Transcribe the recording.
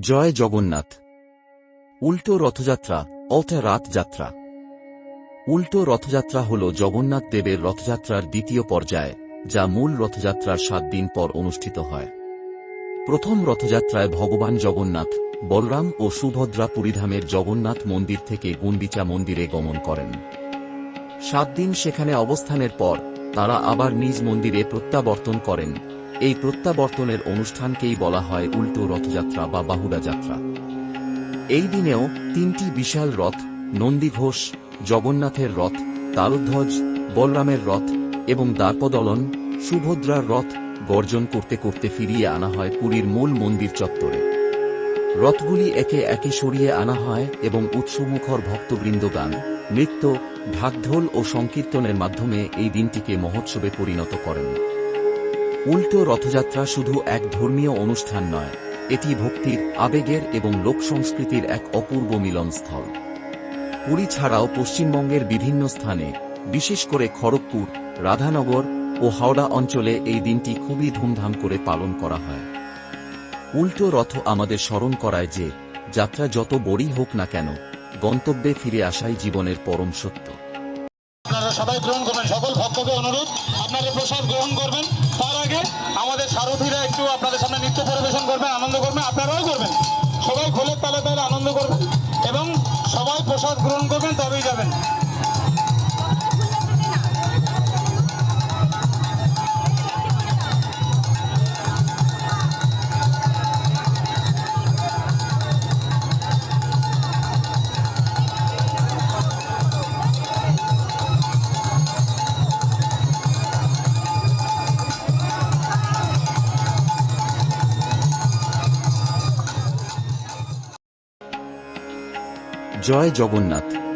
জয় জগন্নাথ। উল্টো রথযাত্রা, অল্টা রাত যাত্রা। উল্টো রথযাত্রা হল জগন্নাথ দেবের রথযাত্রার দ্বিতীয় পর্যায়, যা মূল রথযাত্রার সাত দিন পর অনুষ্ঠিত হয়। প্রথম রথযাত্রায় ভগবান জগন্নাথ, বলরাম ও সুভদ্রা পুরীধামের জগন্নাথ মন্দির থেকে গুন্ডিচা মন্দিরে গমন করেন। সাত দিন সেখানে অবস্থানের পর, তারা আবার নিজ মন্দিরে প্রত্যাবর্তন করেন। এই প্রত্যাবর্তনের অনুষ্ঠানকেই বলা হয় উল্টো রথযাত্রা বা বাহুড়া যাত্রা। এই দিনেও তিনটি বিশাল রথ নন্দীঘোষ জগন্নাথের রথ, তালধ্বজ, বলরামের রথ এবং দ্বারপদলন, সুভদ্রার রথ গর্জন করতে করতে ফিরিয়ে আনা হয় পুরীর মূল মন্দির চত্বরে। রথগুলি একে একে সরিয়ে আনা হয় এবং উৎসমুখর ভক্তবৃন্দ গান, নৃত্য, ঢাকঢোল ও সংকীর্তনের মাধ্যমে এই দিনটিকে মহোৎসবে পরিণত করেন। উল্টো রথযাত্রা শুধু এক ধর্মীয় অনুষ্ঠান নয়, এটি ভক্তির, আবেগের এবং লোক সংস্কৃতির এক অপূর্ব মিলনস্থল। পুরী ছাড়াও পশ্চিমবঙ্গের বিভিন্ন স্থানে, বিশেষ করে খড়গপুর, রাধানগর ও হাওড়া অঞ্চলে এই দিনটি খুবই ধুমধাম করে পালন করা হয়। উল্টো রথ আমাদের স্মরণ করায় যে, যাত্রা যত বড়ই হোক না কেন, গন্তব্যে ফিরে আসাই জীবনের পরম সত্য। সবাই গ্রহণ করবেন। সকল ভক্তকে অনুরোধ, আপনারা প্রসাদ গ্রহণ করবেন, তার আগে আমাদের সারথীরা একটু আপনাদের সামনে নৃত্য পরিবেশন করবেন, আনন্দ করবেন, আপনারাও করবেন। সবাই খোলের তালে তালে আনন্দ করবেন এবং সবাই প্রসাদ গ্রহণ করবেন, তবেই যাবেন। জয় জগন্নাথ।